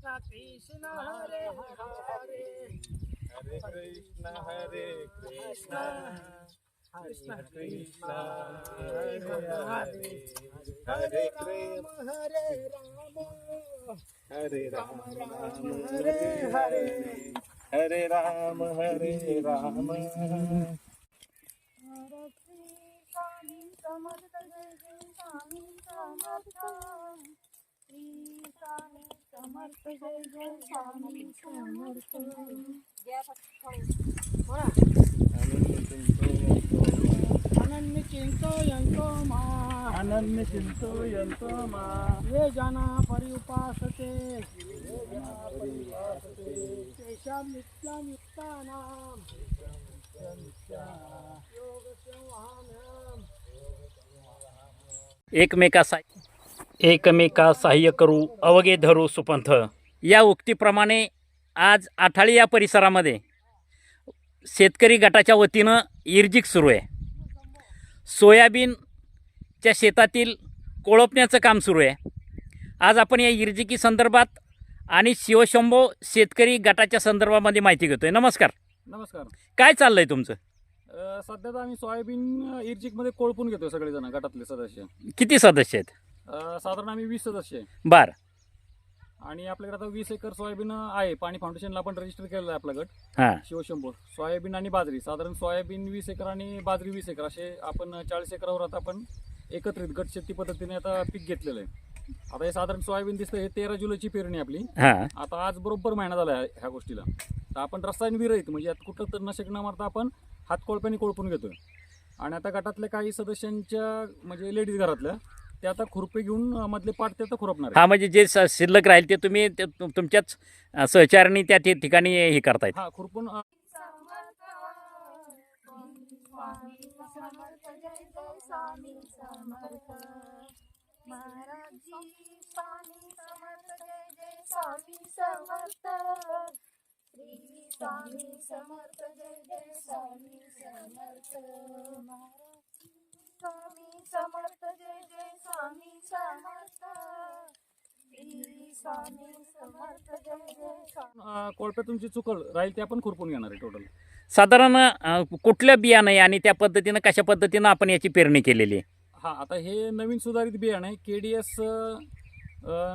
कृष्ण कृष्ण हरे हरे। हरे कृष्ण हरे कृष्ण। कृष्ण कृष्ण हरे हरे हरे कृष्ण हरे राम। हरे राम हरे राम हरे हरे। हरे राम हरे राम। स्वामी स्वामी श्री स्वामी समर्थ जय जय स्वामी समर्थ अनन्य चिंतयन्तो मा अनन्य चिंतयन्तो मा ये जना पर्युपासते तेषां नित्ययुक्तानां योगसंवाहाम्याम् एकमेका सा एकमेका सहाय्य करू अवघे धरू सुपंथ. या उक्तीप्रमाणे आज आठाळी या परिसरामध्ये शेतकरी गटाच्या वतीनं इर्जिक सुरू आहे. सोयाबीनच्या शेतातील कोळपण्याचं काम सुरू आहे. आज आपण या इर्जिकी संदर्भात आणि शिवशंभो शेतकरी गटाच्या संदर्भामध्ये माहिती घेतोय. नमस्कार. नमस्कार. काय चाललंय तुमचं? सध्या तर आम्ही सोयाबीन इर्जिकमध्ये कोळपून घेतो सगळेजण गटातले सदस्य. किती सदस्य आहेत? अ, साधारण आम्ही वीस सदस्य आहे. बर. आणि आपल्याकडे आता वीस एकर सोयाबीन आहे. पाणी फाउंडेशनला आपण रजिस्टर केलेलं आहे आपला गट. हां. शिवशंभू. सोयाबीन आणि बाजरी. साधारण सोयाबीन वीस एकर आणि बाजरी वीस एकर. असे आपण चाळीस एकरावर आता आपण एकत्रित गट शेती पद्धतीने आता पीक घेतलेलं आहे. आता हे साधारण सोयाबीन दिसतं. हे तेरा जुलैची पेरणी आपली. हां. आता आज बरोबर महिना झाला आहे ह्या गोष्टीला. तर आपण रसायन विरहित म्हणजे यात कुठं तर नशक न मारता आपण हातकोळप्याने कोळपून घेतोय. आणि आता गटातल्या काही सदस्यांच्या म्हणजे लेडीज घरातल्या ते आता खुरपे घेऊन मधले पाठ ते आता खुरपणार हा म्हणजे जे स- शिल्लक राहील ते तुम्ही ते तुम- तुमच्याच अ, सहचारणी त्या ते ठिकाणी हे करतायत. हा खुरपून अं, समर्थ स्वामी समर्थ जय जय स्वामी समर्थ. महाराजी स्वामी समर्थ जय जय स्वामी समर्थ श्री स्वामी समर्थ जय जय स्वामी समर्थ महाराजी स्वामी समर्थ जय जय स्वामी समर्थ कोळप्यात तुमची चुकल राहील ते आपण खुरपून घेणार आहे टोटल साधारण अ, कुठलं बियाणं आहे आणि त्या पद्धतीनं कशा पद्धतीनं आपण याची पेरणी केलेली आहे? हा आता हे नवीन सुधारित बियाणं आहे. के डी एस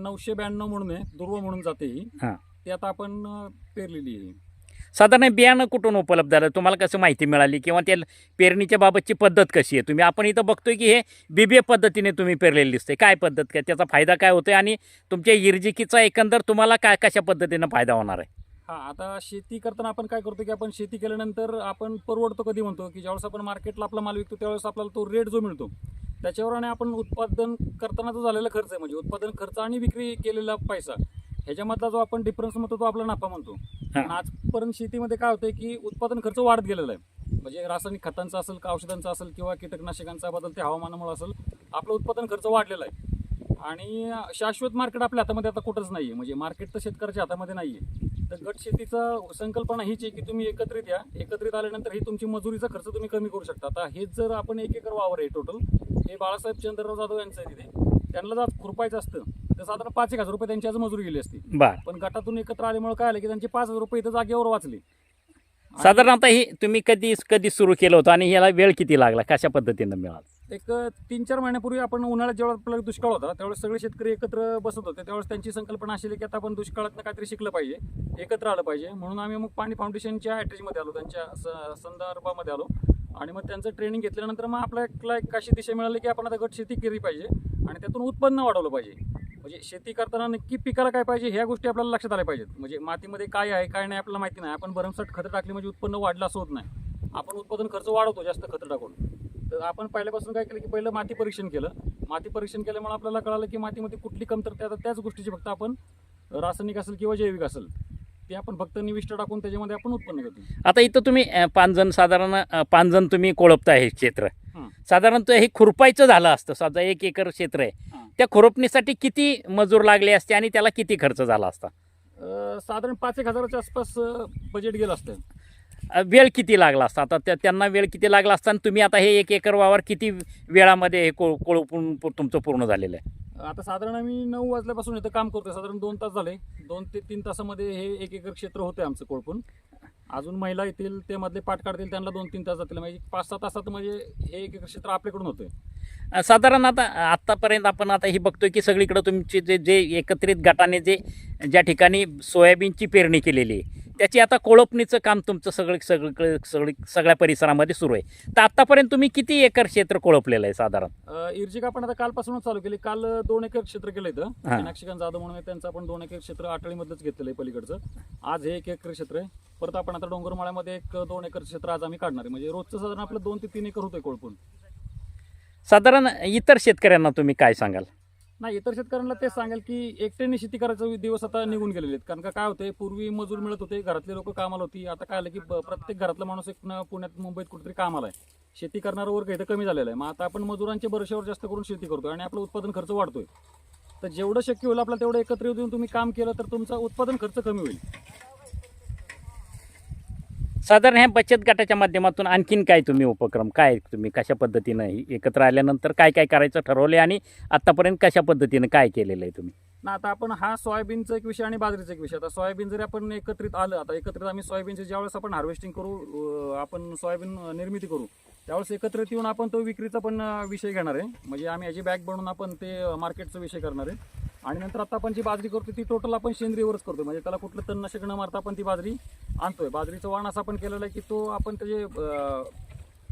नऊशे ब्याण्णव म्हणून आहे दुर्व म्हणून जाते ही. हा. ते आता आपण अं, पेरलेली आहे. साधारण बियाणं कुठून उपलब्ध झालं? तुम्हाला कसं माहिती मिळाली? किंवा त्या पेरणीच्या बाबतची पद्धत कशी आहे? तुम्ही आपण इथं बघतोय की हे बीबीए पद्धतीने तुम्ही पेरलेलं दिसते काय पद्धत? काय त्याचा फायदा काय होतोय? आणि तुमच्या इर्जिकीचा एकंदर तुम्हाला काय कशा पद्धतीनं फायदा होणार आहे? हा आता शेती करताना आपण काय करतो की आपण शेती केल्यानंतर आपण परवडतो कधी म्हणतो की ज्यावेळेस आपण मार्केटला आपला माल विकतो त्यावेळेस आपल्याला तो रेट जो मिळतो त्याच्यावर आणि आपण उत्पादन करताना जो झालेला खर्च आहे. म्हणजे उत्पादन खर्च आणि विक्री केलेला पैसा ह्याच्यामधला जो आपण डिफरन्स म्हणतो तो आपला नफा म्हणतो. पण आजपर्यंत शेतीमध्ये काय होतंय की उत्पादन खर्च वाढत गेलेला आहे. म्हणजे रासायनिक खतांचा असेल का औषधांचा असेल किंवा कीटकनाशकांचा बदलत्या हवामानामुळे असेल आपलं उत्पादन खर्च वाढलेला आहे. आणि शाश्वत मार्केट आपल्या हातामध्ये आता कुठंच नाही आहे म्हणजे मार्केट तर शेतकऱ्याच्या हातामध्ये नाही आहे तर गट शेतीचा संकल्पना हीच आहे की तुम्ही एकत्रित या. एकत्रित आल्यानंतर ही तुमची मजुरीचा खर्च तुम्ही कमी करू शकता. आता हेच जर आपण एक एकर वावर आहे टोटल हे बाळासाहेब चंद्रराव जाधव यांचं आहे तिथे. त्यांना जर खुरपायचं असतं तर साधारण पाच एक हजार रुपये त्यांची आज मजुरी गेली असती. बर. पण गटातून एकत्र आल्यामुळे काय आलं की त्यांचे पाच हजार रुपये इथं जागेवर वाचले. साधारणतः ही तुम्ही कधी कधी सुरू केलं होतं आणि याला वेळ किती लागला? कशा पद्धतीनं मिळाला? एक तीन चार महिन्यापूर्वी आपण उन्हाळ्यात जेव्हा आपल्याला दुष्काळ होता त्यावेळेस सगळे शेतकरी एकत्र बसत होते. त्यावेळेस त्यांची संकल्पना अशी की आता आपण दुष्काळातनं काहीतरी शिकलं पाहिजे एकत्र आलं पाहिजे. म्हणून आम्ही मग पाणी फाउंडेशनच्या ॲटरीजमध्ये आलो त्यांच्या स- संदर्भामध्ये आलो. आणि मग त्यांचं ट्रेनिंग घेतल्यानंतर मग आपल्याला एक अशी दिशा मिळाली की आपण आता गट शेती केली पाहिजे आणि त्यातून उत्पन्न वाढवलं पाहिजे. म्हणजे शेती करताना नक्की पिकाला काय पाहिजे ह्या गोष्टी आपल्याला लक्षात आल्या पाहिजेत. म्हणजे मातीमध्ये काय आहे काय नाही आपल्याला माहिती नाही. आपण भरमसाठ खतं टाकली म्हणजे उत्पन्न वाढलं असं होत नाही. आपण उत्पादन खर्च वाढवतो जास्त खतं टाकून. तर आपण पहिल्यापासून काय केलं की पहिलं माती परीक्षण केलं. माती परीक्षण केल्यामुळे आपल्याला कळालं की मातीमध्ये कुठली कमतरता आता त्याच गोष्टीची फक्त आपण रासायनिक असेल किंवा जैविक असेल ते आपण फक्त निविष्ट टाकून त्याच्यामध्ये आपण उत्पन्न घेतो. आता इथं तुम्ही अ, पाच जण साधारण अ, पाच जण तुम्ही कोळपता हे क्षेत्र. साधारणतः हे खुरपायचं झालं असतं. समजा एक एकर क्षेत्र आहे. त्या खुरपणीसाठी किती मजूर लागले असते आणि त्याला किती खर्च झाला असता? साधारण पाच एक हजाराच्या आसपास बजेट गेलं असतं. वेळ किती लागला असता? आता त्या त्यांना वेळ किती लागला असता? आणि तुम्ही आता हे एक एकर वावर किती वेळामध्ये हे को कोळपून तुमचं पूर्ण झालेलं आहे? आता साधारण आम्ही नऊ वाजल्यापासून इथं काम करतोय. साधारण दोन तास झाले. दोन ते तीन तासामध्ये हे एक एकर क्षेत्र होते आमचं कोळपून. अजून महिला येतील ते मधले पाठ काढतील त्यांना दोन तीन तास जातील. म्हणजे पाच सहा तासात म्हणजे हे एक एकर क्षेत्र आपल्याकडून होतंय. अ, साधारण आता आत्तापर्यंत आपण आता हे बघतोय की सगळीकडे तुमची जे जे एकत्रित गटाने जे ज्या ठिकाणी सोयाबीनची पेरणी केलेली आहे त्याची आता कोळपणीचं काम तुमचं सगळं सगळीकडे सगळी सगळ्या परिसरामध्ये सुरू आहे. तर आत्तापर्यंत तुम्ही किती एकर क्षेत्र कोळपलेलं आहे साधारण? इर्जिका आपण आता कालपासूनच चालू केली. काल दोन एकर क्षेत्र केलं इथं. मीनाक्षीकांत जाधव म्हणून त्यांचं आपण दोन एकर क्षेत्र आटळीमधलंच घेतलेलं आहे पलीकडचं. आज हे एक एकर क्षेत्र आहे. परत आपण आता डोंगरमाळ्यामध्ये एक दोन एकर क्षेत्र आज आम्ही काढणार आहे. म्हणजे रोजचं साधारण आपलं दोन ते तीन एकर होतंय कोळपून. साधारण इतर शेतकऱ्यांना तुम्ही काय सांगाल? नाही इतर शेतकऱ्यांना तेच सांगेल की एकट्याने शेती करायचे दिवस आता निघून गेलेले आहेत. कारण का काय होते पूर्वी मजूर मिळत होते घरातले लोक कामाला होती. आता काय आलं की प्रत्येक घरातला माणूस एक पुण्यात मुंबईत कुठेतरी कामाला आहे. शेती करणारा वर्ग इथं कमी झालेला आहे. मग आता आपण मजुरांच्या भरोश्यावर जास्त करून शेती करतोय आणि आपलं उत्पादन खर्च वाढतोय. तर जेवढं शक्य होईल आपल्याला तेवढं एकत्र येऊन तुम्ही काम केलं तर तुमचा उत्पादन खर्च कमी होईल. साधारण ह्या बचत गटाच्या माध्यमातून आणखीन काय तुम्ही उपक्रम काय तुम्ही कशा पद्धतीनं एकत्र आल्यानंतर काय काय करायचं ठरवले आणि आत्तापर्यंत कशा पद्धतीनं काय केलेलं आहे तुम्ही? ना आता आपण हा सोयाबीनचा एक विषय आणि बाजरीचा एक विषय. आता सोयाबीन जरी आपण एकत्रित आलं आता एकत्रित आम्ही सोयाबीनचे ज्यावेळेस आपण हार्वेस्टिंग करू आपण सोयाबीन निर्मिती करू त्यावेळेस एकत्रित येऊन आपण तो विक्रीचा पण विषय घेणार आहे. म्हणजे आम्ही याची बॅग बनवून आपण ते मार्केटचा विषय करणार आहे. आणि नंतर आता आपण जी बाजरी करतो ती टोटल आपण सेंद्रियवरच करतो म्हणजे त्याला कुठलं तणनाशक न मारता आपण ती बाजरी आणतोय. बाजरीचं वाण असं आपण केलेलं आहे की तो आपण त्याचे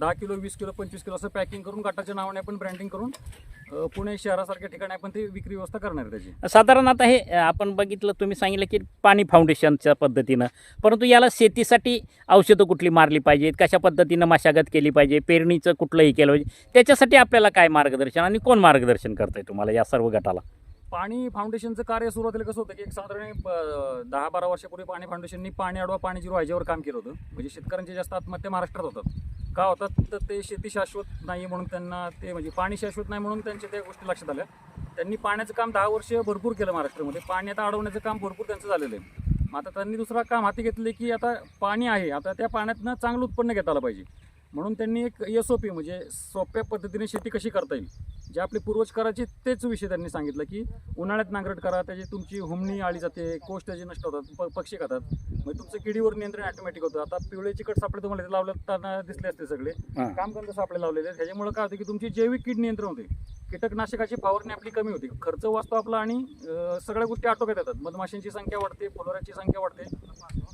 दहा किलो वीस किलो पंचवीस किलो असं पॅकिंग करून गटाच्या नावाने आपण ब्रँडिंग करून पुणे शहरासारख्या ठिकाणी आपण ती विक्री व्यवस्था करणार त्याची. साधारण आता हे आपण बघितलं तुम्ही सांगितलं की पाणी फाउंडेशनच्या पद्धतीनं. परंतु याला शेतीसाठी औषधं कुठली मारली पाहिजेत? कशा पद्धतीनं मशागत केली पाहिजे? पेरणीचं कुठलंही केलं पाहिजे? त्याच्यासाठी आपल्याला काय मार्गदर्शन आणि कोण मार्गदर्शन करतंय तुम्हाला या सर्व गटाला? पाणी फाउंडेशनचं कार्य सुरुवातीला कसं होतं की एक साधारण दहा बारा वर्षापूर्वी पाणी फाउंडेशननी पाणी अडवा पाणी जिरो ह्याच्यावर काम केलं होतं. म्हणजे शेतकऱ्यांचे जास्त आत्महत्या महाराष्ट्रात होतात. का होतात तर ते शेती शाश्वत नाही म्हणून त्यांना ते म्हणजे पाणी शाश्वत नाही म्हणून त्यांच्या त्या गोष्टी लक्षात आल्या. त्यांनी पाण्याचं काम दहा वर्ष भरपूर केलं महाराष्ट्रामध्ये. पाणी आता अडवण्याचं काम भरपूर त्यांचं झालेलं आहे. मग आता त्यांनी दुसरा काम हाती घेतले की आता पाणी आहे. आता त्या पाण्यातनं चांगलं उत्पन्न घेता आलं पाहिजे. म्हणून त्यांनी एक एस ओ पी म्हणजे सोप्या पद्धतीने शेती कशी करता येईल? जे आपले पूर्वज करायचे तेच विषय त्यांनी सांगितलं की उन्हाळ्यात नांगरट करा त्याची तुमची हुमणी आळी जाते कोष त्याचे नष्ट होतात प- पक्षी खातात. म्हणजे तुमचं किडीवर नियंत्रण ऑटोमॅटिक होतं. आता पिवळे चिकट सापळे तुम्हाला लावताना दिसले असते सगळे. कामगंध सापळे लावलेले. आहेत. ह्याच्यामुळे काय होतं की तुमची जैविक कीड नियंत्रण होते. कीटकनाशकाची फवारणी आपली कमी होती. खर्च वाचतो आपला आणि सगळ्या गोष्टी आटोक्यात येतात. मधमाशांची संख्या वाढते फुलोऱ्याची संख्या वाढते.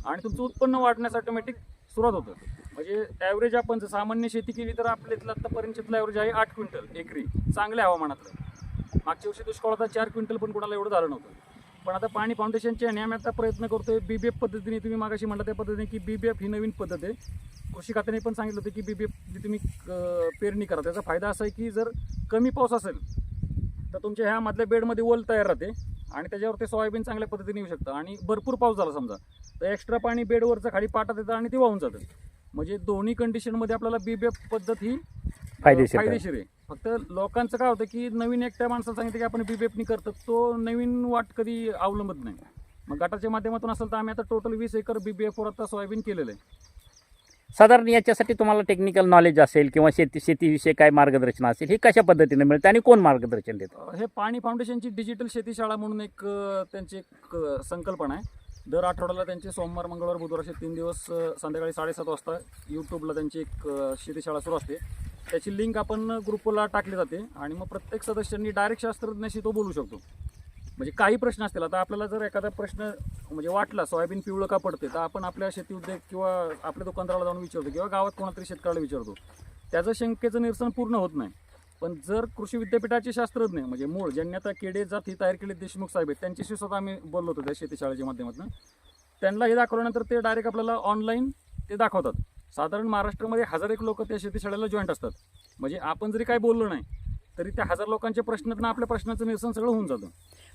आणि तुमचं उत्पन्न वाढण्यास ऑटोमॅटिक सुरुवात होतं. म्हणजे ॲव्हरेज आपण जर सामान्य शेती केली तर आपल्या इथलं आत्तापर्यंतलं ॲव्हरेज आहे आठ क्विंटल एकरी. चांगल्या हवामानातलं. मागच्या वर्षी दुष्काळ होता चार क्विंटल पण कोणाला एवढं झालं नव्हतं. पण आता पाणी फाउंडेशनच्या आणि आम्ही आता प्रयत्न करतोय. बीबीएफ पद्धतीने तुम्ही मागाशी म्हटलं त्या पद्धतीने की बीबीएफ ही नवीन पद्धत आहे. कृषी खात्याने पण सांगितलं होतं की बीबीएफ जी तुम्ही पेरणी करा. त्याचा फायदा असा आहे की जर कमी पाऊस असेल तर तुमच्या ह्या मधल्या बेडमध्ये ओल तयार राहते आणि त्याच्यावर ते सोयाबीन चांगल्या पद्धतीने येऊ शकतं. आणि भरपूर पाऊस झाला समजा तर एक्स्ट्रा पाणी बेडवरचं खाली पाटात येतं आणि ते वाहून जातं. म्हणजे दोन्ही कंडिशनमध्ये आपल्याला बीबीएफ पद्धत ही फायदेशीर आहे. फायदेशीर आहे. फक्त लोकांचं काय होतं की नवीन एकट्या माणसाला सांगितलं की आपण बीबीएफनी करतो तो नवीन वाट कधी अवलंबत नाही. मग गटाच्या माध्यमातून असेल तर आम्ही आता टोटल वीस एकर बीबीएफवर आता सोयाबीन केलेलं आहे. साधारण याच्यासाठी तुम्हाला टेक्निकल नॉलेज असेल किंवा शेती शेतीविषयी काय मार्गदर्शन असेल हे कशा पद्धतीनं मिळतं आणि कोण मार्गदर्शन देतं? हे पाणी फाउंडेशनची डिजिटल शेती शाळा म्हणून एक त्यांची एक संकल्पना आहे. दर आठवड्याला त्यांचे सोमवार मंगळवार बुधवार असे तीन दिवस संध्याकाळी साडेसात वाजता यूट्यूबला त्यांची एक शेतीशाळा सुरू असते. त्याची लिंक आपण ग्रुपला टाकली जाते आणि मग प्रत्येक सदस्यांनी डायरेक्ट शास्त्रज्ञाशी तो बोलू शकतो. म्हणजे काही प्रश्न असतील आता आपल्याला जर एखादा प्रश्न म्हणजे वाटला सोयाबीन पिवळं का पडते तर आपण आपल्या शेती उद्योग किंवा आपल्या दुकानदाराला जाऊन विचारतो किंवा गावात कोणातरी शेतकऱ्याला विचारतो. त्याचं शंकेचं निरसन पूर्ण होत नाही. पण जर कृषी विद्यापीठाचे शास्त्रज्ञ म्हणजे मूळ ज्यांनी आता केडे जात तयार केले देशमुख साहेब आहेत त्यांच्याशी स्वतः आम्ही बोललो होतो त्या शेतीशाळेच्या माध्यमातून. त्यांना हे दाखवल्यानंतर ते डायरेक्ट आपल्याला ऑनलाईन ते दाखवतात. साधारण महाराष्ट्रामध्ये हजार एक लोक त्या शेतीशाळेला जॉईंट असतात. म्हणजे आपण जरी काय बोललो नाही तरी त्या हजार लोकांच्या प्रश्नातनं आपल्या प्रश्नाचं निरसन सगळं होऊन जातं.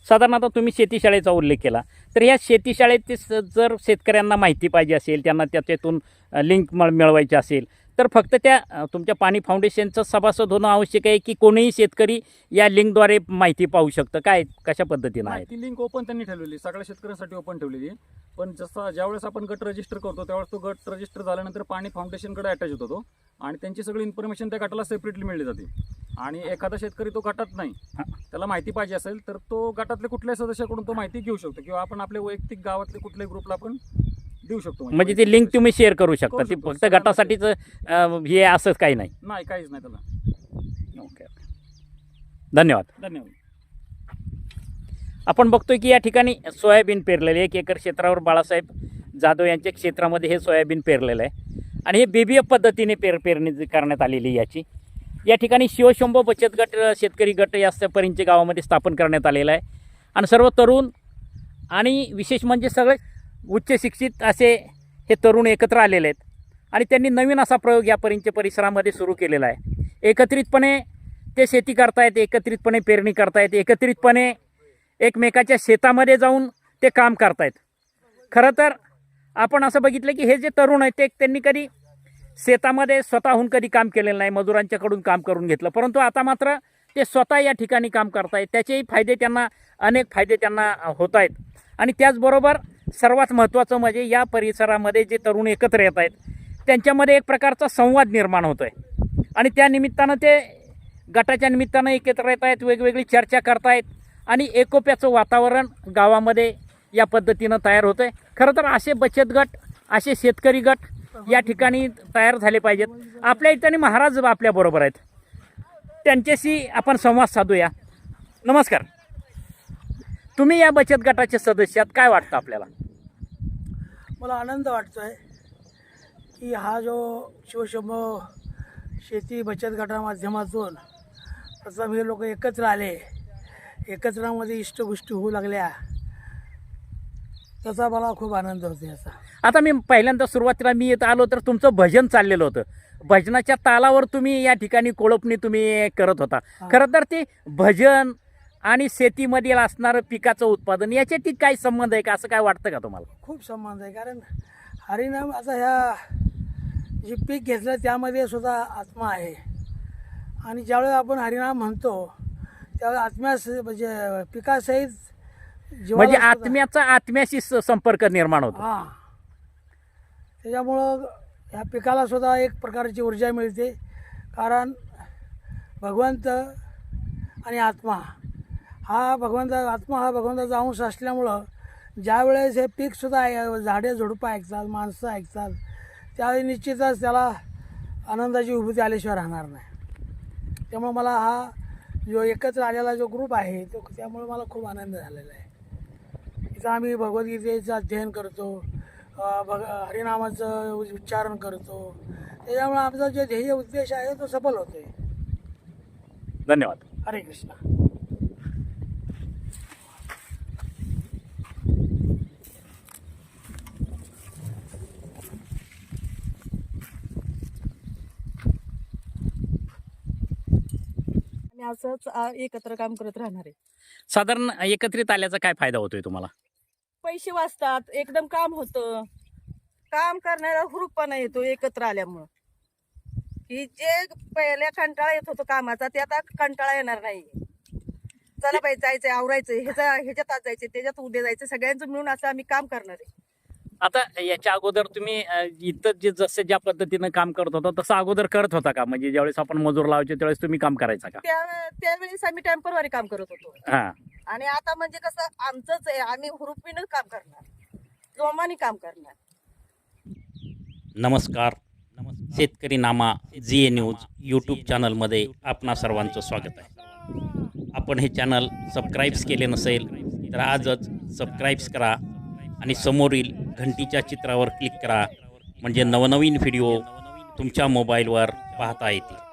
साधारण आता तुम्ही शेतीशाळेचा उल्लेख केला तर ह्या शेतीशाळेत स- जर शेतकऱ्यांना माहिती पाहिजे असेल त्यांना त्याच्यातून लिंक मिळवायची असेल तर फक्त त्या तुमच्या पाणी फाउंडेशनचं सभासद होणं आवश्यक आहे की कोणीही शेतकरी या लिंकद्वारे माहिती पाहू शकतं? काय कशा पद्धतीनं आहे? ती लिंक ओपन त्यांनी ठेवलेली सगळ्या शेतकऱ्यांसाठी ओपन ठेवलेली. आहे. पण जसा ज्यावेळेस आपण गट रजिस्टर करतो त्यावेळेस तो गट रजिस्टर झाल्यानंतर पाणी फाउंडेशनकडे अटॅच होतो तो. आणि त्यांची सगळी इन्फॉर्मेशन त्या गटाला सेपरेटली मिळली जाते. आणि एखादा शेतकरी तो गटात नाही त्याला माहिती पाहिजे असेल तर तो गटातल्या कुठल्याही सदस्याकडून तो माहिती घेऊ शकतो. किंवा आपण आपल्या वैयक्तिक गावातल्या कुठल्याही ग्रुपला आपण देऊ शकतो म्हणजे ती लिंक तुम्ही शेअर करू शकता. करू ती शकतो. फक्त गटासाठीच अ, हे असंच काही नाही. नाही काहीच नाही त्याला. ओके धन्यवाद. धन्यवाद. आपण बघतोय की या ठिकाणी सोयाबीन पेरलेले एक एकर क्षेत्रावर बाळासाहेब जाधव यांच्या क्षेत्रामध्ये हे सोयाबीन पेरलेलं आहे. आणि हे बीबीएफ पद्धतीने पेर पेरणी जी करण्यात आलेली आहे याची. या ठिकाणी शिवशंभो बचत गट अ, शेतकरी गट या परिंचे गावामध्ये स्थापन करण्यात आलेला आहे. आणि सर्व तरुण आणि विशेष म्हणजे सगळे उच्च शिक्षित असे हे तरुण एकत्र आलेले आहेत. आणि त्यांनी नवीन असा प्रयोग या परिंचे परिसरामध्ये सुरू केलेला आहे. एकत्रितपणे ते शेती करतायत एकत्रितपणे पेरणी करतायत एकत्रितपणे एकमेकाच्या शेतामध्ये जाऊन ते काम करतायत. खरं तर आपण असं बघितलं की हे जे तरुण आहेत ते त्यांनी कधी शेतामध्ये स्वतःहून कधी काम केलेलं नाही मजुरांच्याकडून काम करून घेतलं. परंतु आता मात्र ते स्वतः या ठिकाणी काम करतायत. त्याचेही फायदे त्यांना अनेक फायदे त्यांना होत आहेत आणि त्याचबरोबर सर्वात महत्त्वाचं म्हणजे या परिसरामध्ये जे तरुण एकत्र येत आहेत त्यांच्यामध्ये एक प्रकारचा संवाद निर्माण होतो आहे आणि त्या निमित्तानं ते गटाच्या निमित्तानं एकत्र येत आहेत वेगवेगळी चर्चा करतायत आणि एकोप्याचं वातावरण गावामध्ये या पद्धतीनं तयार होतं आहे खरं तर असे बचत गट असे शेतकरी गट या ठिकाणी तयार झाले पाहिजेत. आपल्या इथं महाराज आपल्याबरोबर आहेत. त्यांच्याशी आपण संवाद साधूया. नमस्कार. तुम्ही या बचत गटाचे सदस्य आहात काय वाटतं आपल्याला? मला आनंद वाटतोय की हा जो शिवशंभो शेती बचत गटा माध्यमातून प्रथम हे लोक एकत्र आले एकत्रामध्ये इष्टगोष्टी होऊ लागल्या त्याचा मला खूप आनंद होतो याचा. आता मी पहिल्यांदा सुरुवातीला मी येत आलो तर तुमचं भजन चाललेलं होतं. भजनाच्या तालावर तुम्ही या ठिकाणी कोळपणी तुम्ही करत होता. खरं तर ते भजन आणि शेतीमधील असणारं पिकाचं उत्पादन याच्यात काय संबंध आहे का? असं काय वाटतं का तुम्हाला? खूप संबंध आहे कारण हरिनाम आता ह्या जे पीक घेतलं त्यामध्ये सुद्धा आत्मा आहे. आणि ज्यावेळेस आपण हरिनाम म्हणतो त्यावेळेस आत्म्यास म्हणजे पिकासहित म्हणजे आत्म्याचा आत्म्याशी संपर्क निर्माण होतो. हां. त्याच्यामुळं ह्या पिकाला सुद्धा एक प्रकारची ऊर्जा मिळते कारण भगवंत आणि आत्मा हा भगवंत आत्मा हा भगवंताचा अंश असल्यामुळं ज्यावेळेस हे पीकसुद्धा आहे झाडे झुडपं ऐकतात माणसं ऐकतात त्यावेळी निश्चितच त्याला आनंदाची विभूती आल्याशिवाय राहणार नाही. त्यामुळं मला हा जो एकत्र आलेला जो ग्रुप आहे तो त्यामुळे मला खूप आनंद झालेला आहे. इथं आम्ही भगवद्गीतेचं अध्ययन करतो भग हरिनामाचं उच्चारण करतो. त्याच्यामुळे आमचा जे ध्येय उद्देश आहे तो सफल होतोय. धन्यवाद. हरे कृष्ण. आणि असंच एकत्र काम करत राहणार. आहे साधारण एकत्रित आल्याचा काय फायदा होतोय तुम्हाला? पैसे वाचतात एकदम काम होतं. काम करणारा हुरूपणा येतो एकत्र आल्यामुळं. ही जे पहिल्या कंटाळा येत होतो कामाचा ते आता कंटाळा येणार नाही. चला बाई जायचंय आवरायचंय ह्याचा ह्याच्यात आज जायचंय त्याच्यात उद्या जायचं सगळ्यांचं मिळून असं आम्ही काम करणार आहे. आता याच्या अगोदर तुम्ही इथं जे जसं ज्या पद्धतीनं काम करत होता तसं अगोदर करत होता का? म्हणजे ज्यावेळेस आपण मजूर लावायचे त्यावेळेस तुम्ही काम करायचा का? त्या त्यावेळेस आम्ही टेम्परवारी काम करत होतो. हां. आणि आता म्हणजे कसं आमचंच आहे आम्ही हुरूपीनं काम करणार. जोमाने काम करणार. नमस्कार. शेतकरी नामा जी ए न्यूज यूट्यूब चॅनलमध्ये आपणा सर्वांचं स्वागत आहे. आपण हे चॅनल सबस्क्राईब्स केले नसेल तर आजच सबस्क्राईब्स करा. आणि समोरील घंटीच्या चित्रावर क्लिक करा. म्हणजे नवनवीन व्हिडिओ तुमच्या मोबाईलवर पाहता येतील.